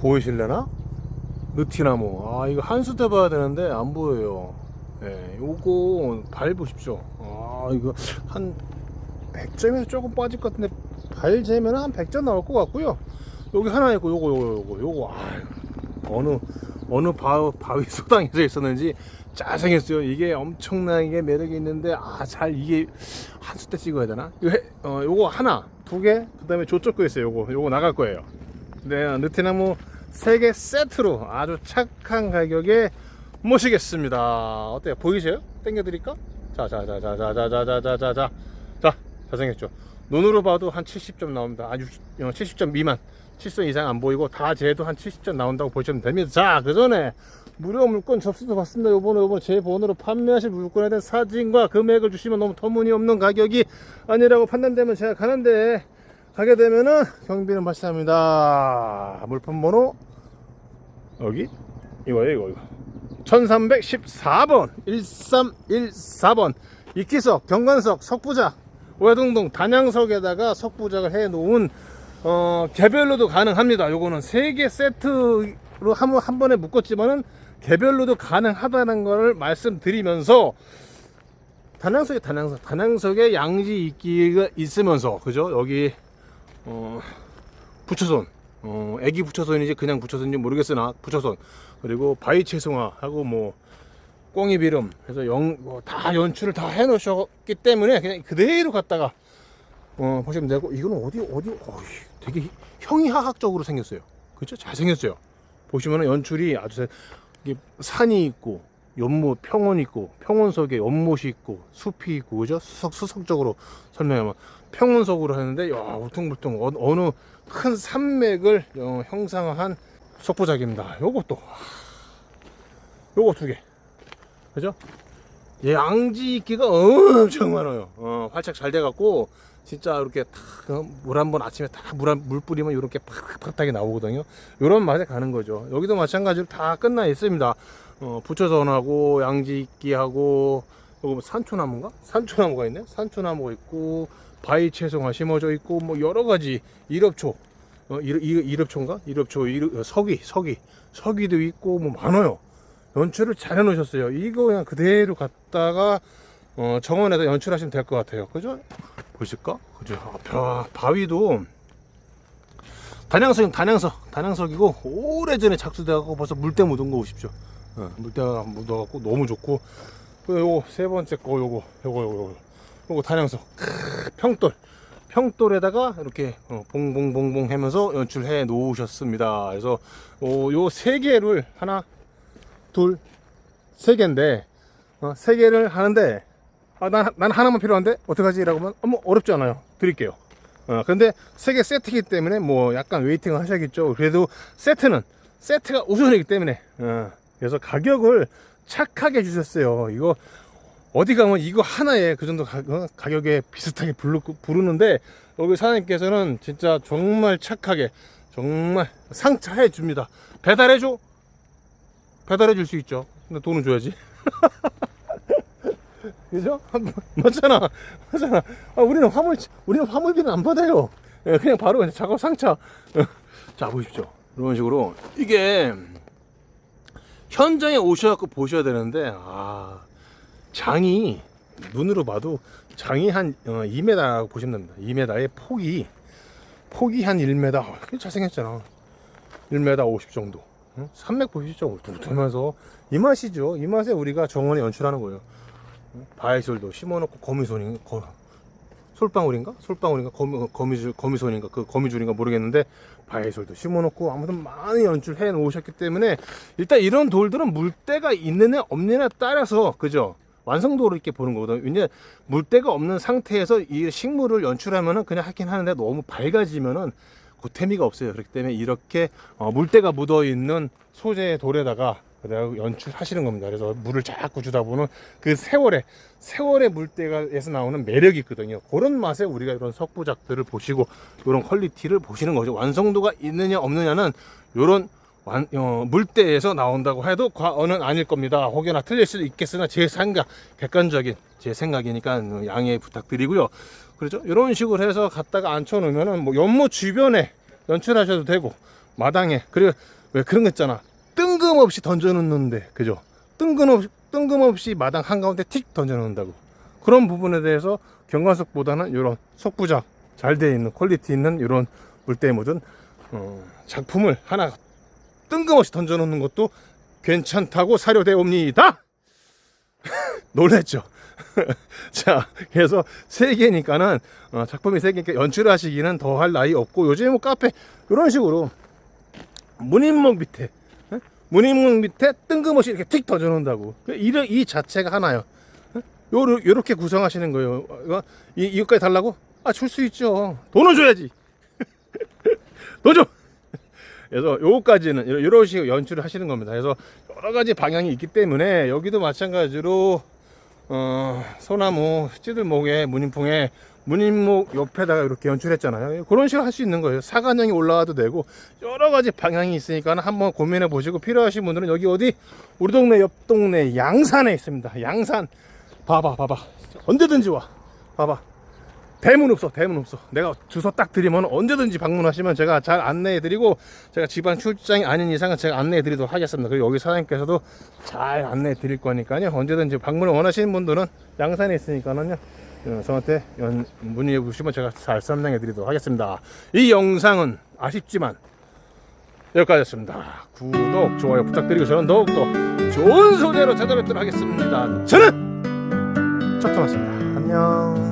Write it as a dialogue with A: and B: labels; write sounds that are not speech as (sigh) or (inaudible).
A: 보이실래나? 느티나무. 아, 이거 한수 대 봐야 되는데 안 보여요. 예, 요거 발 보십시오. 아, 이거 한 100점에서 조금 빠질 것 같은데 발 재면 한 100점 나올 것 같고요. 여기 하나 있고 요거 요거 요거 요거 아 어느 어느 바, 바위 (laughs) 소당에서 있었는지 잘생겼어요. 이게 엄청나게 매력이 있는데 아 잘 이게 한 수 때 찍어야 되나? 이거 해- 어 요거 하나 두 개 그 다음에 저쪽 거 있어요. 요거 요거 나갈 거예요. 네 느티나무 세개 세트로 아주 착한 가격에 모시겠습니다. 어때요? 보이세요? 땡겨드릴까? 자 자 자 자 자 자 자 자 자 자 자 잘생겼죠? 눈으로 봐도 한 70점 나옵니다. 아 60, 70점 미만 70점 이상 안 보이고 다 재도 한 70점 나온다고 보시면 됩니다. 자, 그 전에 무료 물건 접수도 받습니다. 요번에 요번 제 번호로 판매하실 물건에 대한 사진과 금액을 주시면 너무 터무니없는 가격이 아니라고 판단되면 제가 가는데 가게 되면은 경비는 발생합니다. 물품 번호 여기 이거예요, 이거 이거. 1314번 1314번 이기석 경관석 석부작 오야동동 단양석에다가 석부작을 해 놓은 어, 개별로도 가능합니다. 요거는 세개 세트로 한, 번- 한 번에 묶었지만은 개별로도 가능하다는 걸 말씀드리면서 단양석에 단양석 단양석에 양지 이끼가 있으면서 그죠 여기 어, 부처손 어, 애기 부처손인지 그냥 부처손인지 모르겠으나 부처손 그리고 바위 채송화하고 뭐 꽁이 비름 해서 영, 뭐다 연출을 다 해놓으셨기 때문에 그냥 그대로 갖다가 어, 보시면 되고 이거는 어디 어디 어이, 되게 형이하학적으로 생겼어요. 그렇죠? 잘 생겼어요. 보시면은 연출이 아주 잘- 이게 산이 있고 연못 평원 있고 평원 속에 연못이 있고 숲이 있고 그죠? 수석 수석적으로 설명하면 평원석으로 하는데 야 울퉁불퉁 어, 어느 큰 산맥을 어, 형상화한 석부작입니다. 요것도 요거 두 개. 그죠? 예, 양지 있기가 엄청 많아요. 어, 활착 잘 돼갖고 진짜 이렇게 물 한 번 아침에 다물물 뿌리면 이렇게 팍팍하게 나오거든요. 이런 맛에 가는 거죠. 여기도 마찬가지로 다 끝나 있습니다. 어, 부처전하고 양지 있기하고 이거 뭐 산초나무인가? 산초나무가 있네. 산초나무가 있고 바위 채송화 심어져 있고 뭐 여러 가지 일엽초 어, 일, 일, 일엽초인가? 일엽초, 일, 석이, 석이, 석이도 있고 뭐 많아요. 연출을 잘 해놓으셨어요. 이거 그냥 그대로 갖다가 어, 정원에다 연출하시면 될 것 같아요. 그죠? 보실까? 그죠? 아, 바, 바위도 단양석은 단양석, 단양석이고 오래전에 착수돼갖고 벌써 물때 묻은 거 보십시오. 어, 물때가 묻어갖고 너무 좋고 그 요거 세 번째 거 요거 요거 요거 요거, 요거 단양석 크, 평돌 평돌에다가 이렇게 어, 봉봉봉봉 하면서 연출해 놓으셨습니다. 그래서 요세 개를 하나 둘, 세 개인데, 어, 세 개를 하는데, 아, 난, 난 하나만 필요한데? 어떡하지? 라고 하면, 어머, 어렵지 않아요. 드릴게요. 어, 근데 세 개 세트이기 때문에 뭐 약간 웨이팅을 하셔야겠죠. 그래도 세트는, 세트가 우선이기 때문에, 어, 그래서 가격을 착하게 주셨어요. 이거, 어디 가면 이거 하나에 그 정도 가, 어, 가격에 비슷하게 부르, 부르는데, 여기 사장님께서는 진짜 정말 착하게, 정말 상차해 줍니다. 배달해 줘? 배달해 줄 수 있죠. 근데 돈은 줘야지. (laughs) 그죠? (laughs) 맞잖아. 맞잖아. 아, 우리는 화물, 우리는 화물비는 안 받아요. 예, 그냥 바로 그냥 작업 상차. 어, (laughs) 자, 보십시오. 이런 식으로. 이게, 현장에 오셔갖고 보셔야 되는데, 아, 장이, 눈으로 봐도 장이 한 어, 2m 보시면 됩니다. 2m의 폭이, 폭이 한 1m. 어, 잘생겼잖아. 1m 50 정도. 응? 산맥 보시죠. 울퉁불퉁하면서 이 맛이죠. 이 맛에 우리가 정원에 연출하는 거예요. 응? 바위솔도 심어놓고 거미손인 거, 솔방울인가? 솔방울인가? 거미, 거미줄, 거미손인가? 그 거미줄인가 모르겠는데 바위솔도 심어놓고 아무튼 많이 연출해 놓으셨기 때문에 일단 이런 돌들은 물때가 있느냐 없느냐에 따라서 그죠? 완성도를 이렇게 보는 거거든요. 이제 물때가 없는 상태에서 이 식물을 연출하면은 그냥 하긴 하는데 너무 밝아지면은 고태미가 없어요. 그렇기 때문에 이렇게 어, 물때가 묻어 있는 소재의 돌에다가 그대로 연출하시는 겁니다. 그래서 물을 자꾸 주다 보면 그 세월에 세월의 물때가에서 나오는 매력이 있거든요. 그런 맛에 우리가 이런 석부작들을 보시고 이런 퀄리티를 보시는 거죠. 완성도가 있느냐 없느냐는 이런 완, 어, 물때에서 나온다고 해도 과언은 아닐 겁니다. 혹여나 틀릴 수도 있겠으나 제 생각, 객관적인 제 생각이니까 양해 부탁드리고요. 그렇죠? 이런 식으로 해서 갖다가 앉혀 놓으면은 뭐 연못 주변에 연출하셔도 되고 마당에 그리고 왜 그런 거 있잖아 뜬금없이 던져놓는데 그죠 뜬금없이 뜬금없이 마당 한가운데 틱 던져놓는다고 그런 부분에 대해서 경관석보다는 이런 석부작 잘 되어 있는 퀄리티 있는 이런 물때 묻은 어, 작품을 하나 뜬금없이 던져놓는 것도 괜찮다고 사료되어 옵니다. (laughs) 놀랬죠. (laughs) 자, 그래서 세 개니까는 어, 작품이 세 개니까 연출하시기는 더할 나위 없고 요즘에 뭐 카페 이런 식으로 문인목 밑에 어? 문인목 밑에 뜬금없이 이렇게 틱 던져놓는다고 그 이, 이 자체가 하나요. 어? 요러, 요렇게 구성하시는 거예요. 이, 이것까지 달라고? 아, 줄 수 있죠. 돈을 줘야지. (laughs) 돈 줘. 그래서 요거까지는 이런- 이런 식으로 연출을 하시는 겁니다. 그래서 여러 가지 방향이 있기 때문에 여기도 마찬가지로 어, 소나무 찌들목에 문인풍에 문인목 옆에다가 이렇게 연출했잖아요. 그런 식으로 할 수 있는 거예요. 사간형이 올라와도 되고 여러 가지 방향이 있으니까 한번 고민해 보시고 필요하신 분들은 여기 어디 우리 동네 옆 동네 양산에 있습니다. 양산 봐봐 봐봐 언제든지 와 봐봐 대문 없어 대문 없어. 내가 주소 딱 드리면 언제든지 방문하시면 제가 잘 안내해 드리고 제가 집안 출장이 아닌 이상은 제가 안내해 드리도록 하겠습니다. 그리고 여기 사장님께서도 잘 안내해 드릴 거니까요. 언제든지 방문을 원하시는 분들은 양산에 있으니까는요. 어, 저한테 연, 문의해 주시면 제가 잘 설명해 드리도록 하겠습니다. 이 영상은 아쉽지만 여기까지였습니다. 구독 좋아요 부탁드리고 저는 더욱더 좋은 소재로 찾아뵙도록 하겠습니다. 저는 척터였습니다. 안녕